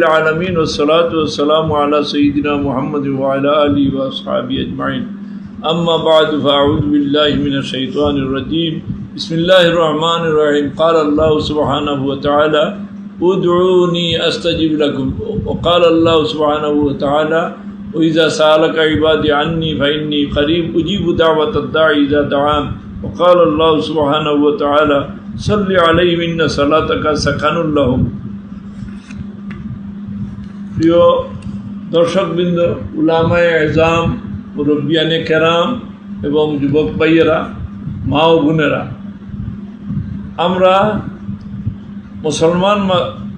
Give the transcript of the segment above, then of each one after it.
العالمين والصلاة والسلام على سيدنا محمد وعلى آله وأصحابه أجمعين. أما بعد فأعوذ بالله من الشيطان الرجيم. بسم الله الرحمن الرحيم. قال الله سبحانه وتعالى ادعوني أستجب لكم. وقال الله سبحانه وتعالى وإذا سألك عبادي عني فإني قريب أجيب دعوة الداعي إذا دعان. وقال الله سبحانه وتعالى صل عليهم إن صلاتك سكن لهم. প্রিয় দর্শকবৃন্দ, উলামায় এজাম মুরব্বিয়ানে কেরাম এবং যুবক ভাইয়েরা, মা ও বোনেরা, আমরা মুসলমান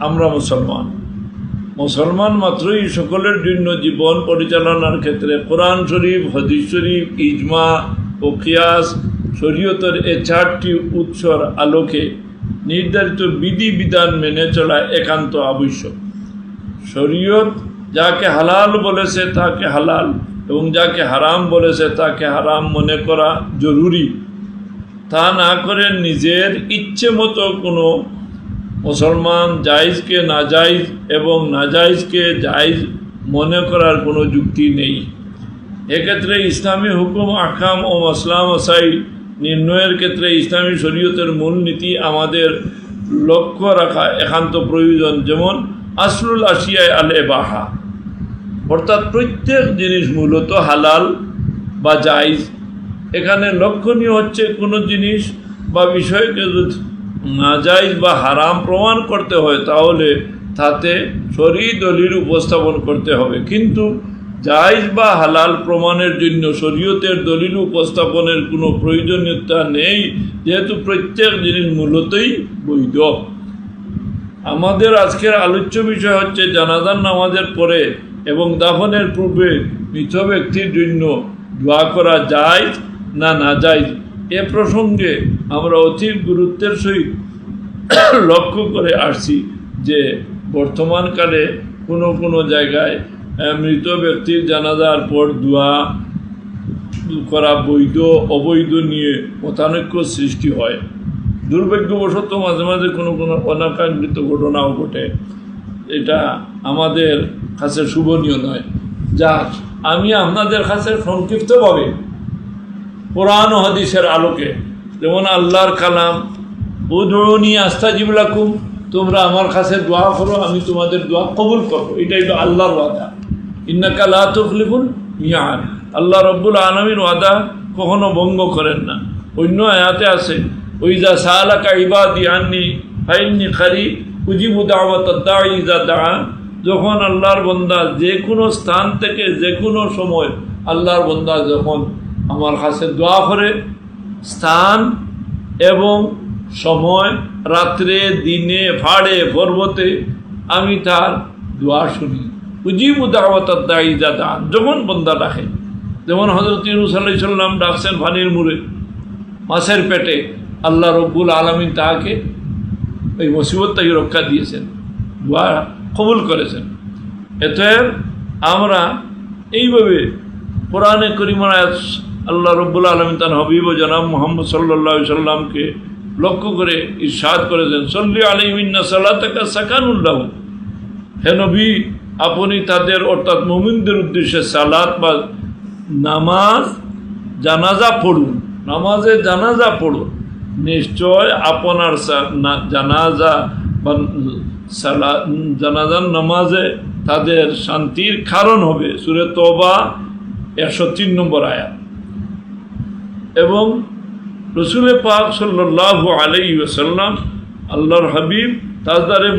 আমরা মুসলমান। মুসলমান মাত্রই সকলের জন্য জীবন পরিচালনার ক্ষেত্রে কোরআন শরীফ, হদিস শরীফ, ইজমা ও কিয়াস, শরীয়তের এ চারটি উৎসর আলোকে নির্ধারিত বিধি বিধান মেনে চলা একান্ত আবশ্যক। শরীয়ত যাকে হালাল বলেছে, তাকে হালাল এবং যাকে হারাম বলেছে, তাকে হারাম মনে করা জরুরি। তা না করে নিজের ইচ্ছে মতো কোনো মুসলমান জায়েজকে নাজাইজ এবং নাজাইজকে জায়েজ মনে করার কোনো যুক্তি নেই। এক্ষেত্রে ইসলামী হুকুম, আকাম ও মাসলাম আসাই নির্ণয়ের ক্ষেত্রে ইসলামী শরীয়তের মূলনীতি আমাদের লক্ষ্য রাখা একান্ত প্রয়োজন। যেমন আসলুল আসিয়ায় আল এবাহা। অর্থাৎ প্রত্যেক জিনিস মূলত হালাল বা জাইজ এখানে লক্ষণীয় হচ্ছে কোনো জিনিস বা বিষয়কে যদি না নাজাইজ বা হারাম প্রমাণ করতে হয়, তাহলে তাতে শরী দলিল উপস্থাপন করতে হবে। কিন্তু জাইজ বা হালাল প্রমাণের জন্য শরীয়তের দলিল উপস্থাপনের কোনো প্রয়োজনীয়তা নেই, যেহেতু প্রত্যেক জিনিস মূলতই বৈধ। আমাদের আজকের আলোচ্য বিষয় হচ্ছে জানাজান নামাজের পরে এবং দাফনের পূর্বে মৃত ব্যক্তির জন্য দোয়া করা যায় না না যায় এ প্রসঙ্গে আমরা অতি গুরুত্বের সহিত লক্ষ্য করে আসছি যে বর্তমানকালে কোনো কোনো জায়গায় মৃত ব্যক্তির জানাজার পর দোয়া করা বৈধ, অবৈধ নিয়ে মতানৈক্য সৃষ্টি হয়। দুর্ভাগ্যবশত মাঝে মাঝে কোনো কোনো অনাকাঙ্ক্ষিত ঘটনাও ঘটে। এটা আমাদের কাছে শুভনীয় নয়। যা আমি আপনাদের কাছে সংক্ষিপ্তভাবে কোরআন হাদিসের আলোকে, যেমন আল্লাহর কালাম উদরণী আস্থা জিবলাকুম তোমরা আমার কাছে দোয়া করো, আমি তোমাদের দোয়া কবুল করব। এটা হলো আল্লাহর ওয়াদা। ইন্নাকা লা তুখলিফুল মিয়ান। আল্লাহ রব্বুল আলমীর ওয়াদা কখনো ভঙ্গ করেন না। অন্য আয়াতে আছে ওইজা সালাকা ইবাদি আন্নি ফাইন্নি খারি উজিবু দাওয়াত ইজা দা যখন আল্লাহর বন্দা যে কোনো স্থান থেকে যে কোনো সময় আল্লাহর বন্দা যখন আমার কাছে দোয়া করে, স্থান এবং সময় রাত্রে, দিনে ফাড়ে পর্বতে আমি তার দোয়া শুনি। উজিবু দাওয়াত ইজা দা যখন বন্দা ডাকে। যেমন হজরত ইউনুস সাল্লাম ডাকছেন পানির মুড়ে, মাছের পেটে। আল্লাহ রব্বুল আলমিন তাহাকে এই মুসিবত তাকে রক্ষা দিয়েছেন বা কবুল করেছেন। এতএব আমরা এইভাবে কোরআনে করিমায় আল্লাহ রব্বুল আলমিন তার হবিব জনাব মোহাম্মদ সাল্লা সাল্লামকে লক্ষ্য করে ইরশাদ করেছেন, সল্লি আলিমিন্না সাল্লাহ তাকা সাকানুল্লাহ হে নবী, আপনি তাদের, অর্থাৎ মুমিনদের উদ্দেশ্যে সালাত বা নামাজ জানাজা পড়ুন নামাজে জানাজা পড়ুন। নিশ্চয় আপনার জানাজা বা জানাজার নামাজে তাদের শান্তির কারণ হবে। সুরে তবা একশো তিন নম্বর আয়াত। এবং রসুল পাক সাল্লাহ আলাই সাল্লাম আল্লাহর হাবিব তাজদারে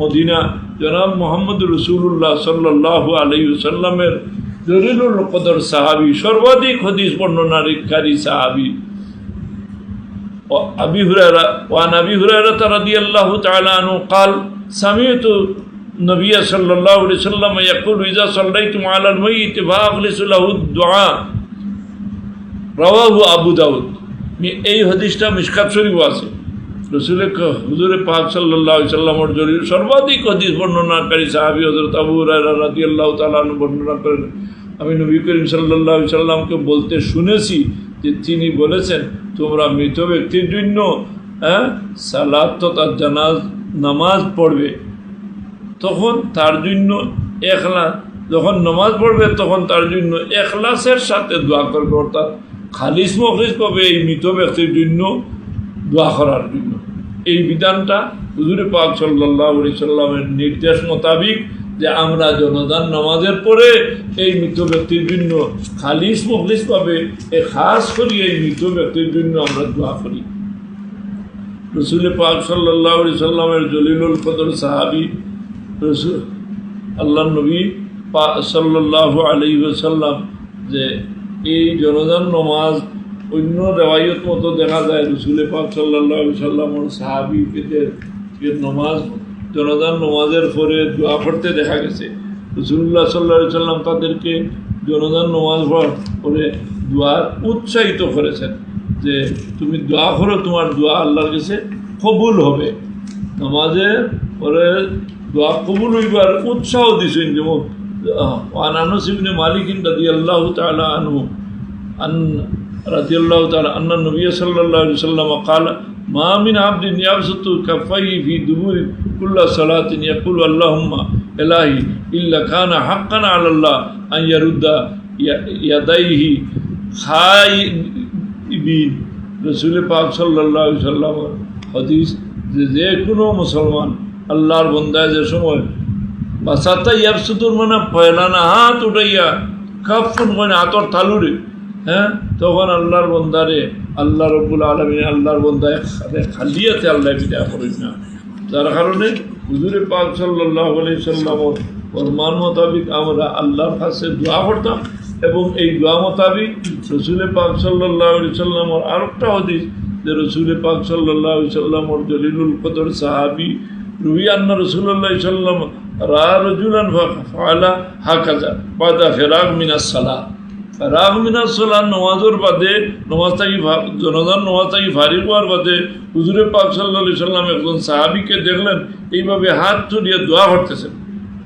মদিনা, জনাব মোহাম্মদ রসুল্লাহ সাল্লাহ আলাই সাল্লামের জরিলুল কদর সাহাবি, সর্বাধিক হদিস বর্ণনাকারী সাহাবি أبي هريرة وعن أبي هريرة رضي الله تعالى عنه قال سمعت النبي صلى الله عليه وسلم يقول إذا صليتم على الميت فأخلصوا له الدعاء رواه أبو داود এই হাদিসটা মিসকাত শরীফ আছে রসুলের হুজুরে পাক সাল্লাহ সাল্লামর জরুরি সর্বাধিক হাদিস বর্ণনাকারী সাহাবি হজরত আবু রাদি আল্লাহ তালন বর্ণনা করেন আমি নবী করিম সাল্লাহ সাল্লামকে বলতে শুনেছি যে তিনি বলেছেন, তোমরা মৃত ব্যক্তির জন্য হ্যাঁ সালাদ তথা জানাজ, নামাজ পড়বে। তখন তার জন্য একলা যখন নমাজ পড়বে, তখন তার জন্য এখলাসের সাথে দোয়া করবে, অর্থাৎ খালিস মখলিস পাবে এই মৃত ব্যক্তির জন্য দোয়া করার জন্য। এই বিধানটা হুজুরে পাক সাল্লাহ সাল্লামের নির্দেশ মোতাবিক যে আমরা জনদান নামাজের পরে এই মৃত ব্যক্তির জন্য খালিস মখলিস পাবে। এ খাস করি এই মৃত ব্যক্তির জন্য আমরা দোয়া করি। রসুল পাক সাল্লাহ সাল্লামের জলিলুল কদর সাহাবি, রসুল আল্লাহ নবী সাল্লাহ আলী সাল্লাম যে এই জনদান নমাজ অন্য রেওয়ায়ত মতো দেখা যায়। রসুল পাক সাল্লাহ সাল্লামর সাহাবিদের নমাজ জনদান নমাজের পরে দোয়া পড়তে দেখা গেছে। রসুল্লাহ সাল্লা সাল্লাম তাদেরকে জনদান নমাজ পড়ে দোয়া উৎসাহিত করেছেন যে, তুমি দোয়া করো, তোমার দোয়া আল্লাহর কাছে কবুল হবে। নামাজে পরে দোয়া কবুল হইবার উৎসাহ দিছেন যেমন আনানস ইবনে মালিকিন রাজি আল্লাহ তালা আনহু, আন রাজি আল্লাহ তালা আন্না নবী সাল্লাহ সাল্লাম কালা মামিন আব্দিন ইয়াবসুতু কাফাই ফি দুবুরি কুল্লা সালাতিন ইয়াকুল আল্লাহুম্মা এলাহি ইল্লা খানা হাক্কান আলাল্লাহ আন ইয়ারুদ্দা ইয়াদাইহি খাই ইবিন রসুল পাক সাল্লাহ সাল্লাম হদিস যে যে কোনো মুসলমান আল্লাহর বন্দায় যে সময় বা সাতা ইয়াবসুতুর মানে পয়লানা হাত উঠাইয়া কাফুন মানে হাতর থালুরে হ্যাঁ? তখন আল্লাহর বন্দারে, আল্লাহ রব্বুল আলমিন আল্লাহর বন্দায় খালিয়াতে আল্লাহ বিদায় করেন না। যার কারণে হুজুরে পাক সাল্লাহ আলি সাল্লামর ফরমান মোতাবিক আমরা আল্লাহর কাছে দোয়া করতাম এবং এই দোয়া মোতাবিক রসুল পাক সাল্লাহ সাল্লামর আরেকটা হদিস যে রসুল পাক সাল্লাহ সাল্লামর জলিলুল কদর সাহাবি রুবি আন্না রসুল্লাহ সাল্লাম রা রজুলান হাকাজা বাদা ফেরাক মিনাস সালা ফেরাক মিনাস সালা বাদে নমাজ থাকি জনদান নমাজ থাকি ফারিক হওয়ার বাদে, হুজুরে পাক সাল্লাহ সাল্লাম একজন সাহাবিকে দেখলেন, এইভাবে হাত চড়িয়ে দোয়া করতেছেন।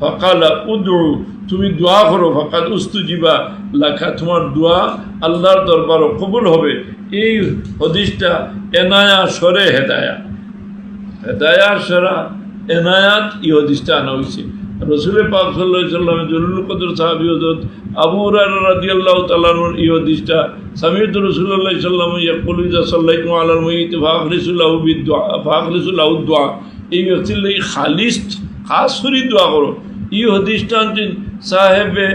ফকালা উদু তুমি দোয়া করো উস্তু জিবা লেখা তোমার দোয়া আল্লাহর দরবারও কবুল হবে। এই হদিসটা এনায়া সরে হেদায়া। হেদায়া সরা এনায়াত এই হদিসটা আনা হয়েছে রসুলের পাক সাল্লাহ সাল্লামের জরুল কদর সাহাবি হজরত আবু রাজি আল্লাহ তালানোর এই হদিসটা সামিয়ত রসুল্লাহ সাল্লাম ইয়াকুলিজা সাল্লাইকুম আলাল মহিত ফাখরিসুল্লাহ বিদোয়া ফাখরিসুল্লাহ দোয়া এই ব্যক্তির লাগে খালিস খাস দোয়া করো ই হদিসটা আনছেন সাহেবে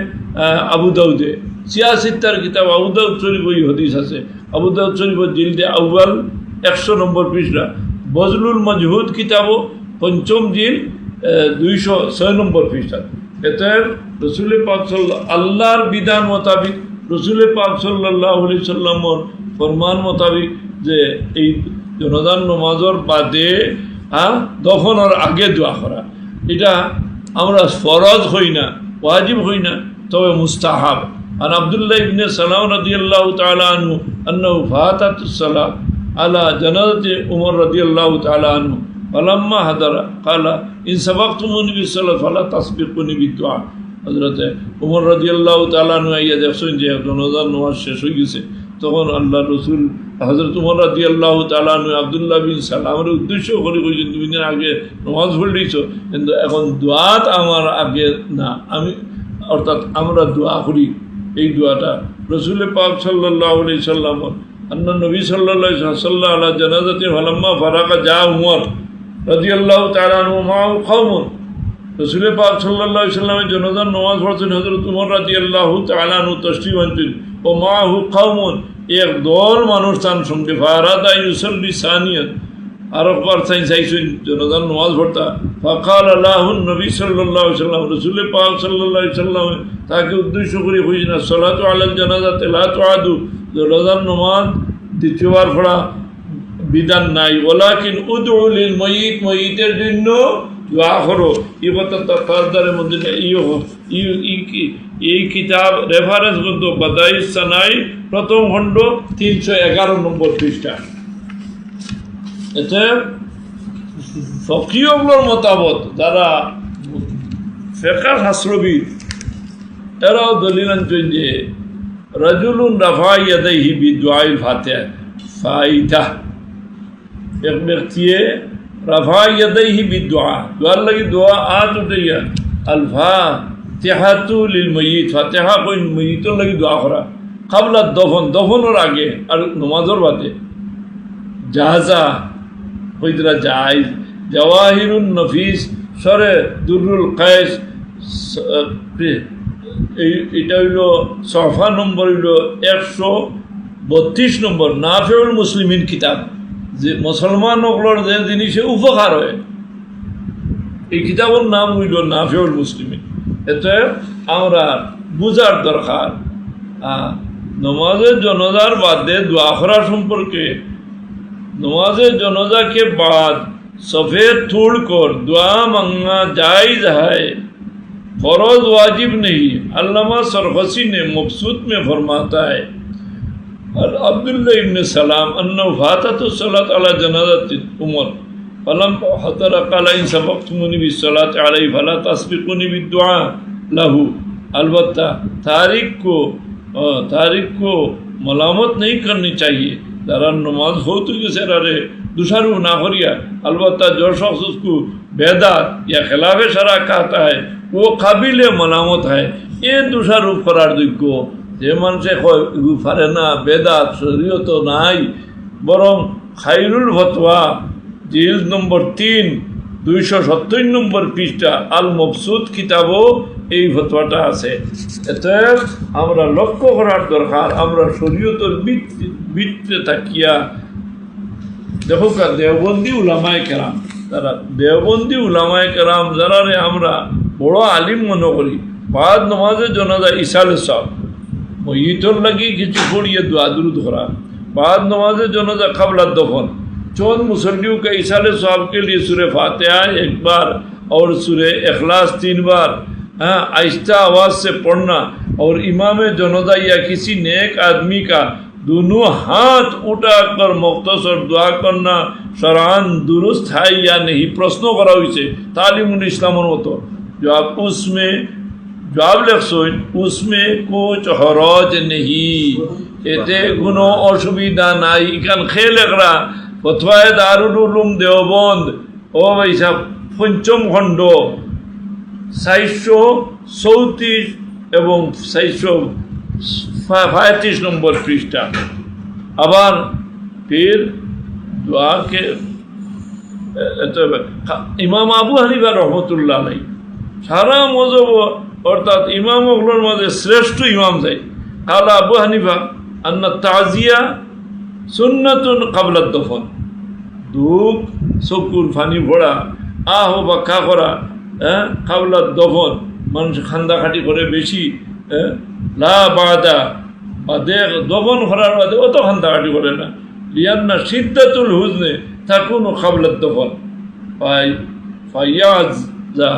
আবু দাউদে সিয়াসিত্তার কিতাব আবু দাউদ শরীফ ওই হদিস আছে আবু দাউদ শরীফ জিলদে আউ্বাল একশো নম্বর পৃষ্ঠা বজলুল মজহুদ কিতাবও পঞ্চম জিল দুইশো ছয় নম্বর পৃষ্ঠা এতে রসুল পাক আল্লাহর বিধান মোতাবিক রসুল পাক সাল্লামর ফরমান মোতাবিক যে এই জনদান নমাজর বাদে হ্যাঁ দফনের আগে দোয়া করা। এটা আমরা ফরজ হই না, ওয়াজিব হই না, তবে মুস্তাহাব। আর আবদুল্লাহ ইবনে সালাম রাদিয়াল্লাহু তাআলা আনহু আন্নাহু ফাতাতুস সালাত আলা জানাজাতি উমর রাদিয়াল্লাহু তাআলা আনহু ফালাম্মা হাদারা, কালা, ইন সাবাকতুমুনি বিসসালাত ফালা তাসবিকুনি বিদুআ হযরত উমর রাদিয়াল্লাহু তাআলা আনহু আইয়া দেখছেন যে জনজার নামাজ শেষ হয়ে গেছে, তখন আল্লাহ রসুল হজরত উমর রাজি আল্লাহ তালানু আবদুল্লাহ বিন সালামের উদ্দেশ্য করে কইছেন, তুমি দিন আগে নমাজ পড়িয়েছ কিন্তু এখন দোয়াত আমার আগে না। আমি, অর্থাৎ আমরা দোয়া করি। এই দোয়াটা রসুল পাক সাল্লাহ সাল্লাম আন্না নবী সাল্লাহ সাল্লাহ আল্লাহ জানাজাতে ফালাম্মা ফারাকা যা উমর রাজি আল্লাহ তালানু মা খাউমন রসুল পাক সাল্লাহ সাল্লামের জনদান নমাজ পড়ছেন হজরত উমর রাজি আল্লাহ তালানু তসলিম আনছেন ও মা হু খাউমন এক দল মানুষ তার সঙ্গে ফারাদা ইউসল্লি সানিয়ান। আর একবার সাইন সাইসুন জনদান নমাজ পড়তা। ফাকাল আল্লাহ নবী সাল্লাহ সাল্লাম রসুল পাক সাল্লাহ সাল্লাম তাকে উদ্দেশ্য করে হয়েছে না সলাত আলাল জানাজা তেলাত আদু। জনদান নমাজ দ্বিতীয়বার পড়া। বিধান নাই। ওলাকিন উদউলিল ময়িত ময়িতের জন্য গ্রন্থ বাদাই সানাই, প্রথম খণ্ড মতামত, যারা ফেকার শাস্ত্রবিদ এরাও দলিল যে, রাজুলুন রাফা ইয়াদাইহি ফাতে ফাইদা এক ব্যক্তিয়ে রাফা ইয়াদাইহি বিদুয়া দোয়ার লাগি দোয়া আত উঠাইয়া আলফা তেহাতু লিল ময়িত ফাতেহা কই ময়িতর লাগি দোয়া করা কাবলা দফন দফনের আগে আর নমাজর বাদে জাহাজা হইতরা জাহাজ জওয়াহিরুন নফিস সরে দুরুল কায়েস এটা হইল সফা নম্বর হইল একশো বত্রিশ নম্বর নাফেউল মুসলিমিন কিতাব যে মুসলমান সকলের যে জিনিসে উপকার হয় এই কিতাবের নাম হইল নাফেউল মুসলিমিন এতে আমরা বুঝার দরকার আহ, নমাজের জনজার বাদে দোয়া করা সম্পর্কে नमाज जनजा के बाद सफ़ेद तोड़ कर दुआ मांगना जायज़ है फरोज वाजिब नहीं अल्लामा सरखसी ने मबसूत में फरमाता है عبداللہ ابن سلام انہو فاتت الصلاة جنازہ جنازة عمر فلم حتر قال ان سبقتمونی بالصلاة علیہ، فلا تسبقونی بالدعا لہو۔ البتہ تاریخ کو تاریخ کو ملامت نہیں کرنی چاہیے۔ ذرا যারা নমাজ رہے গেছে রে نہ ہو করিয়া البتہ جو شخص اس کو بیدار یا خلاف شرع کہتا ہے، وہ قابل ملامت ہے۔ یہ دوسرا روپ پرار دکھو যে মানুষে পারে না, বেদাত, শরীয়ত নাই। বরং খাইরুল ফতোয়া জিল নম্বর তিন, দুইশো সত্তর নম্বর পৃষ্ঠা আল মকসুদ কিতাবও এই ফতোয়াটা আছে। এতে আমরা লক্ষ্য করার দরকার, আমরা শরীয়তের বৃত্তে তাকিয়া দেখো দেওবন্দি উলামায় কেরাম, তারা দেওবন্দি উলামায় কেরাম যারা আমরা বড় আলিম মনে করি, বাদ নমাজের জনাজা ইসালে সব মহিতর লাগি কিছু পড়িয়ে দোয়াদুরু ধরা বাদ নমাজের জন্য যা খাবলার দফন چون مسلیوں کے اشارے صاحب کے لیے سورہ فاتحہ ایک بار اور سورہ اخلاص تین بار ہاں آہستہ آواز سے پڑھنا اور امام جنودہ یا کسی نیک آدمی کا دونوں ہاتھ اٹھا کر مختصر دعا کرنا شرعان درست ہے یا نہیں پرسنوں کرا ہوئی سے تعلیم الاسلام ہو تو جو آپ اس میں जो आप उसमें জবাব লেখছেন উসমে কুচ হরজ নেহি এতে কোনো অসুবিধা নাই ইখান খেয়ে লেখরা ফতোয়ায় দারুল উলুম দেওবন্দ ও ভাইসা পঞ্চম খণ্ড চারশো চৌত্রিশ এবং চারশো পঁয়ত্রিশ নম্বর পৃষ্ঠা আবার ফির দোয়াকে ইমাম আবু হানিফা রহমতুল্লাহ নাই সারা মজব অর্থাৎ ইমাম ওগুলোর মধ্যে শ্রেষ্ঠ ইমাম যাই কালা আবু হানিফা, আন্না তাজিয়া সুন্নাতুন কাবলাত দফন। দুঃখ চকুর ফানি ভরা আহ বাক্কা করা হ্যাঁ কাবলাত দফন। মানুষ খান্দাখাটি করে বেশি হ্যাঁ লা বা দেখ দফন করার বাদে অত খান্দাখাটি করে না। লিয়ান্না সিদ্ধাতুল হুজনে থাকুন কাবলাত দফন। পাই, ফাইয়াজ যা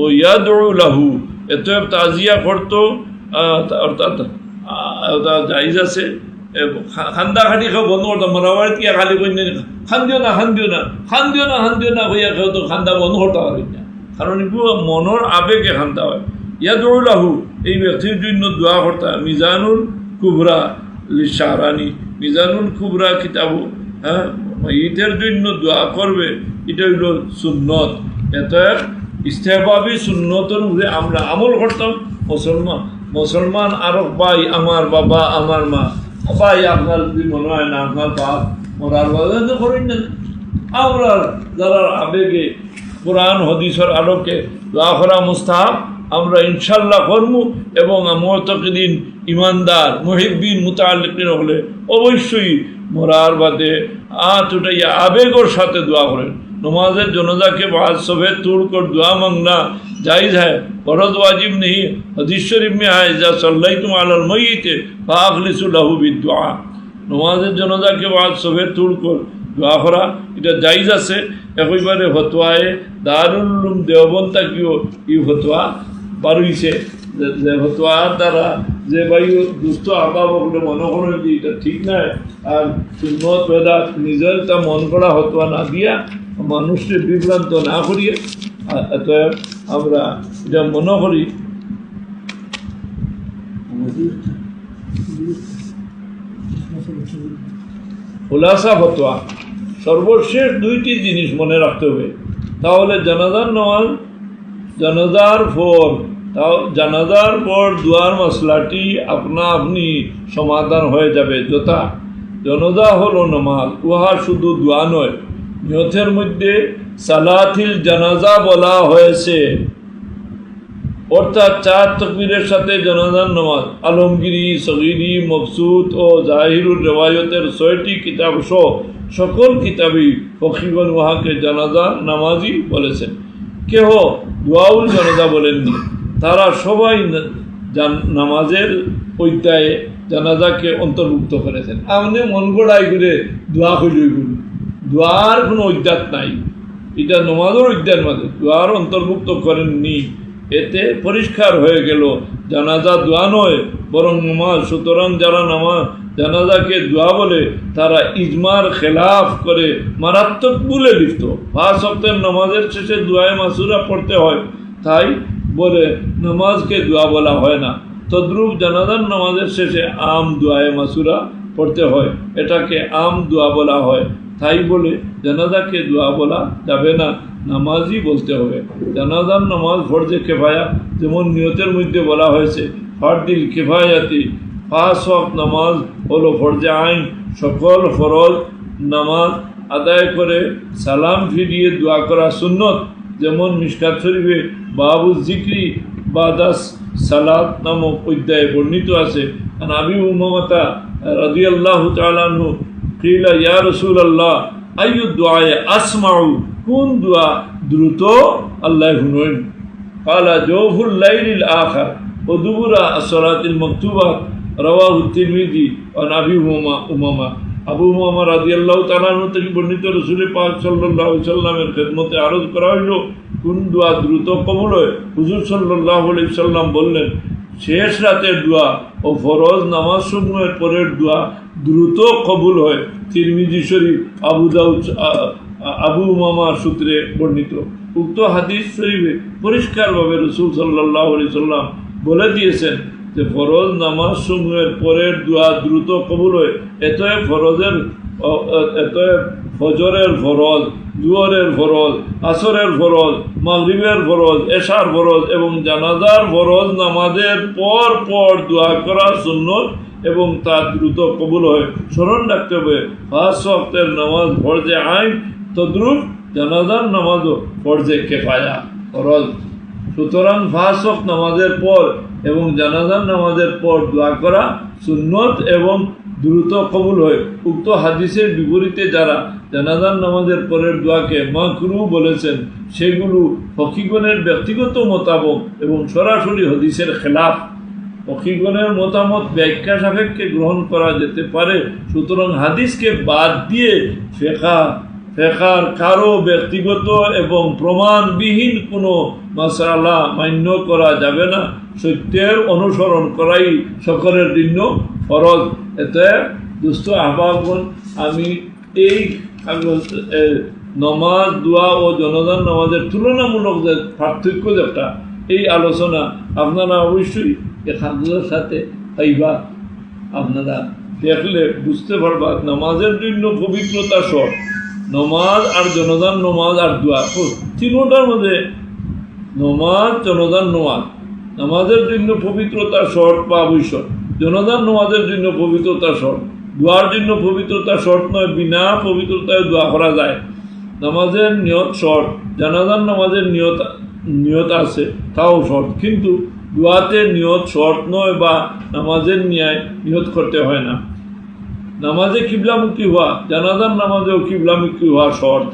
ও ইয়াদউ লাহু। এত তাজিয়া করতো আহ, অর্থাৎ আহ, জায়জ আছে। খান্দা খাটি খাও বন্ধ করতাম মারাবার কি খালি কই খান দিও না খান না খান না খান দিও না হইয়া খাও তো খান্দা বন্ধ করতে পারি না। কারণ এগুলো মনের আবেগে খান্দা হয়। ইয়াদুল্লাহু এই ব্যক্তির জন্য দোয়া করতা মিজানুল কুবরা লিশারানি। মিজানুল কুবরা কিতাবু হ্যাঁ ঈদের জন্য দোয়া করবে এটা হইল সুন্নত। এত ইস্তেহবাবি সুন্নতের উপরে আমরা আমল করতাম। মুসলমান মুসলমান আরব ভাই আমার বাবা, আমার মা। ভাই, আপনার যদি মনে হয় না, আপনার বাপ। মরার বাবা করেন না। আমরা যারা আবেগে কোরআন, হদিসের আলোকে করা মুস্তাহাব, আমরা ইনশাল্লাহ করব এবং মোতকদিন, ইমানদার মহিবিন মুতালিকিন হলে অবশ্যই মরার বাদে আত উঠাইয়া আবেগর সাথে দোয়া করেন। نماز جنازہ کے بعد صبح توڑ کر دعا مانگنا جائز ہے، فرض واجب نہیں۔ حدیث شریف میں آئے جا صلی تم عالمئی تھے فاخلص الحو دعا نماز جنازہ کے بعد صبح توڑ کر دعا দোয়া یہ جائز জাইজ ایک একইবারে ফতোয়ায় দারুল উলুম দেওবন্দ তাকিও এই ফতোয়া বার হইছে তোয়ার দ্বারা যে ভাই দুস্থ আঁকা বলে মনে করো যে এটা ঠিক নয় আর সুন্দর নিজের তা মন করা হতোয়া না দিয়া মানুষকে বিভ্রান্ত না করিয়া অতএব আমরা এটা মনে করি। খোলাসা ফতোয়া সর্বশেষ দুইটি জিনিস মনে রাখতে হবে। তাহলে জনাজার নয় জনাজার ফোন তাও জানাজার পর দুয়ার মশলাটি আপনা আপনি সমাধান হয়ে যাবে। যথা জনজা হলো নামাজ, উহা শুধু দোয়া নয়, নিয়তের মধ্যে সালাথিল জানাজা বলা হয়েছে। অর্থাৎ চার তকবীরের সাথে জনাজান নামাজ, আলমগিরি, সগিরি, মকসুদ ও জাহিরুর রেওয়ায়তের ছয়টি কিতাব সহ সকল কিতাবই ফকিগন উহাকে জানাজা নামাজি বলেছেন। কেহ দোয়াউল জানাজা বলেননি। তারা সবাই নামাজের অধ্যায়ে জানাজাকে অন্তর্ভুক্ত করেছেন। আপনি মন গড়াই করে দোয়া করুন। দোয়ার কোনো অধ্যাত নাই। এটা নমাজের অধ্যায়ের মাঝে। দোয়ার অন্তর্ভুক্ত করেননি। এতে পরিষ্কার হয়ে গেল, জানাজা দোয়া নয়, বরং নমাজ। সুতরাং যারা নামাজ, জানাজাকে দোয়া বলে, তারা ইজমার খেলাফ করে মারাত্মক ভুলে লিপ্ত। পাঁচ সপ্তাহের নামাজের শেষে দোয়ায় মাসুরা পড়তে হয়। তাই বলে নামাজকে দোয়া বলা হয় না। তদ্রূপ জানাজার নামাজের শেষে আম দোয়ায় মাসুরা পড়তে হয়। এটাকে আম দোয়া বলা হয়। তাই বলে জানাজাকে দোয়া বলা যাবে না, নামাজই বলতে হবে। জানাজার নামাজ ফরজে কেফায়া, যেমন নিয়তের মধ্যে বলা হয়েছে, ফারদিল কেফায়াতি, পাঁচ ওয়াক্ত নামাজ হলো ফরজে আইন, সকল ফরজ নামাজ আদায় করে সালাম ফিরিয়ে দোয়া করা সুন্নত। যেমন মিসকাত শরীফে বাবু জিক্রি বা দাস সালাদ নামক অধ্যায়ে বর্ণিত আছে আবি উমামাতা রাজি আল্লাহ তালাহু কিলা ইয়া রসুল আল্লাহ আইয়ু দোয়ায় আসমাউ? কোন দোয়া দ্রুত আল্লাহ হুনইন কালা জৌফুল লাইলিল আখার, ও দুবুরা আসরাতিল মকতুবা রওয়াহু তিরমিজি ও নাবি উমামা উমামা। আবু মামা রাজি আল্লাহ তালানু থেকে বর্ণিত রসুল পাক সাল্লাহ সাল্লামের খেদমতে আরজ করা হইল, কোন দোয়া দ্রুত কবল হয়? হুজুর সাল্লাহ সাল্লাম বললেন, শেষ রাতের দোয়া ও ফরজ নামাজ সমূহের পরের দোয়া দ্রুত কবুল হয়, তিরমিজি শরীফ আবু দাউদ আবু মামার সূত্রে বর্ণিত। উক্ত হাদিস শরীফে পরিষ্কারভাবে রসুল সাল্লাহ সাল্লাম বলে দিয়েছেন যে ফরজ নামাজ সমূহের পরের দোয়া দ্রুত কবুল হয় এতএ ফরজের, অ- অ- এতএ ফজরের ফরজ জুয়রের ফরজ, আসরের ফরজ, মাগরিবের ফরজ, এশার ফরজ এবং জানাজার ফরজ নামাজের পর পর দোয়া করা সুন্নত এবং তা দ্রুত কবুল হয়। স্মরণ রাখতে হবে পাঁচ ওয়াক্তের নামাজ ফরজে আইন, তদ্রুপ জানাজার নামাজও ফরজে কেফায়া, ফরজ। সুতরাং পাঁচ ওয়াক্ত নামাজের পর এবং জানাজার নামাজের পর দোয়া করা সুন্নত এবং দ্রুত কবুল হয়। উক্ত হাদিসের বিপরীতে যারা জানাজার নামাজের পরের দোয়াকে মাকরু বলেছেন, সেগুলো ফকিগণের ব্যক্তিগত মতামত এবং সরাসরি হদিসের খেলাফ। ফকিগণের মতামত ব্যাখ্যা সাপেক্ষে গ্রহণ করা যেতে পারে। সুতরাং হাদিসকে বাদ দিয়ে ফেকা, ফেকার কারও ব্যক্তিগত এবং প্রমাণবিহীন কোনো মশালা মান্য করা যাবে না। সত্যের অনুসরণ করাই সকলের জন্য ফরজ। এতে দুস্থ আহ্বাবন আমি এই নমাজ, দোয়া ও জনদান নামাজের তুলনামূলক যে পার্থক্য যেটা, এই আলোচনা আপনারা অবশ্যই এই কাগজের সাথে পাইবা। আপনারা দেখলে বুঝতে পারবা, নামাজের জন্য পবিত্রতা সব। নমাজ আর জনদান, নমাজ আর দোয়া, তিনোটার মধ্যে নমাজ, জনদান, নমাজ। নামাজের জন্য পবিত্রতা শর্ট বা আবশ্যক। জনদান নামাজের জন্য পবিত্রতা শর্ট দোয়ার জন্য পবিত্রতা শর্ট নয়, বিনা পবিত্রতায় দোয়া করা যায়। নামাজের নিয়ত শর্ট জানাজান নামাজের নিয়ত নিয়ত আছে, তাও শর্ট কিন্তু দোয়াতে নিয়ত শর্ট নয় বা নামাজের ন্যায় নিয়ত করতে হয় না। নামাজে কিবলামুখী হওয়া জানাজার নামাজেও কিবলামুখী হওয়া শর্ট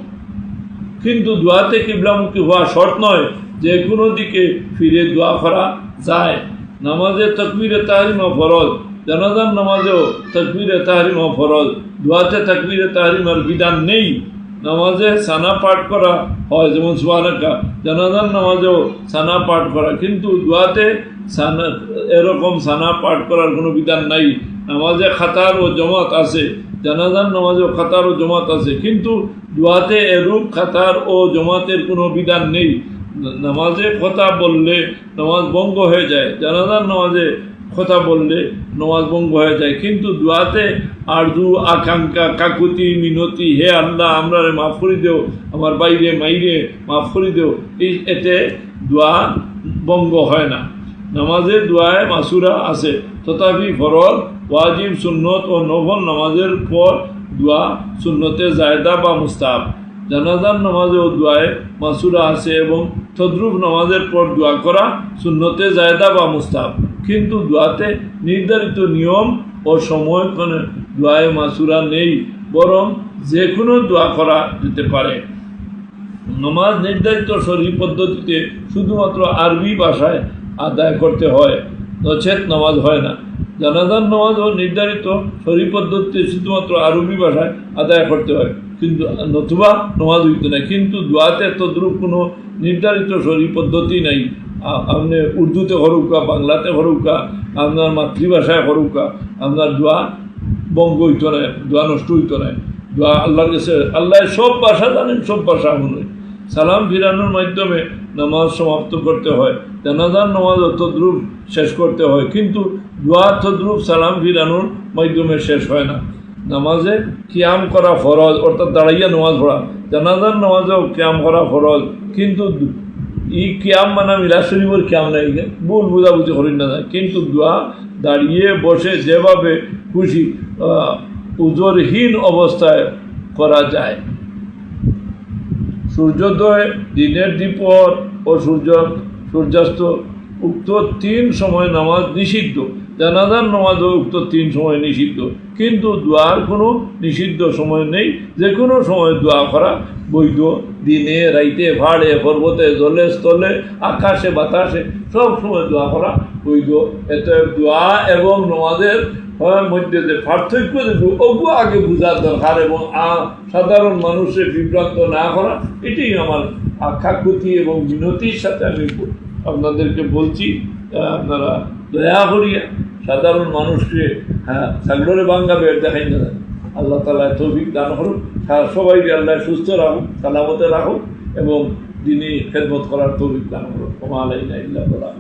কিন্তু দোয়াতে কিবলামুখী হওয়া শর্ট নয় যে কোনো দিকে ফিরে দোয়া করা যায় নামাজে তকবিরে তাহরিমা ফরজ জানাজার নামাজেও তকবিরে তাহরিমা ফরজ দোয়াতে তকবিরে তাহরিমার বিধান নেই নামাজে সানা পাঠ করা হয় যেমন সুবানাকা জানাজার নামাজেও সানা পাঠ করা কিন্তু দোয়াতে সানা এরকম সানা পাঠ করার কোনো বিধান নাই নামাজে খাতার ও জমাত আছে জানাজার নামাজেও খাতার ও জমাত আছে কিন্তু দোয়াতে এরূপ খাতার ও জমাতের কোনো বিধান নেই নামাজে কথা বললে নামাজ ভঙ্গ হয়ে যায়, জানাজার নামাজে কথা বললে নামাজ ভঙ্গ হয়ে যায়। কিন্তু দোয়াতে আরজু, আকাঙ্ক্ষা, কাকুতি, মিনতি, হে আল্লাহ, আমরা মাফ করে দেও, আমার বাইরে, মাইরে মাফ করে দেও, এই এতে দোয়া ভঙ্গ হয় না। নামাজের দোয়ায় মাসুরা আছে, তথাপি ফরজ, ওয়াজিব, সুন্নত ও নফল নামাজের পর দোয়া সুন্নতে জায়দা বা মুস্তাব জানাজার নামাজেও দোয়ায় মাসুরা আছে এবং তদ্রুপ নামাজের পর দোয়া করা সুন্নতে জায়দা বা মুস্তাব কিন্তু দোয়াতে নির্ধারিত নিয়ম ও সময় কোনো দোয়ায় মাসুরা নেই, বরং যে কোনো দোয়া করা যেতে পারে। নমাজ নির্ধারিত শরীর পদ্ধতিতে শুধুমাত্র আরবি ভাষায় আদায় করতে হয়, নচেত নামাজ হয় না। জানাজার নামাজও নির্ধারিত শরীর পদ্ধতিতে শুধুমাত্র আরবি ভাষায় আদায় করতে হয়। কিন্তু নতুবা নামাজ হইতে না কিন্তু দোয়াতে তদ্রুপ কোনো নির্ধারিত শরীর পদ্ধতি নাই। আপনি উর্দুতে হরুকা বাংলাতে হরুকা আপনার মাতৃভাষায় হরুকা আপনার দোয়া বঙ্গ হইতো না দোয়া নষ্ট হইতো না দোয়া আল্লাহর কাছে আল্লাহ সব ভাষা জানেন সব ভাষা মনে সালাম ফিরানোর মাধ্যমে নামাজ সমাপ্ত করতে হয়। জানাজার নামাজ তদ্রুপ শেষ করতে হয়। কিন্তু দোয়া তদ্রুপ সালাম ফিরানোর মাধ্যমে শেষ হয় না। নামাজে কিয়াম করা ফরজ, অর্থাৎ দাঁড়াইয়া নামাজ পড়া। জানাজার নামাজেও কিয়াম করা ফরজ, কিন্তু ই কিয়াম মানে মিলা শরীফের কিয়াম নাই ভুল বুঝাবুঝি করি না। কিন্তু দোয়া, দাঁড়িয়ে বসে যেভাবে খুশি উজরহীন অবস্থায় করা যায়। সূর্যোদয় দিনের দ্বীপর ও সূর্য, সূর্যাস্ত উক্ত তিন সময় নামাজ নিষিদ্ধ। জানাজার নামাজও উক্ত তিন সময় নিষিদ্ধ। কিন্তু দোয়ার কোনো নিষিদ্ধ সময় নেই, যে কোনো সময় দোয়া করা বৈধ। দিনে, রাইতে, ভাড়ে, পর্বতে, জলে, স্থলে, আকাশে, বাতাসে সব সময় দোয়া করা বৈধ। এতে দোয়া এবং নামাজের মধ্যে যে পার্থক্য দেখব ওগু আগে বোঝার দরকার এবং সাধারণ মানুষের বিভ্রান্ত না করা, এটাই আমার আখ্যাকুতি এবং বিনতির সাথে আমি আপনাদেরকে বলছি। আপনারা দয়া করিয়া সাধারণ মানুষকে হ্যাঁ সাগরে বাঙ্গা বের দেখাই না। আল্লাহ তালা তৌফিক দান করুন সবাই সবাইকে আল্লাহ সুস্থ রাখুন সালামতে রাখুন এবং তিনি খেদমত করার তৌফিক দান করুন কমা আলাইনা ইল্লা বলা।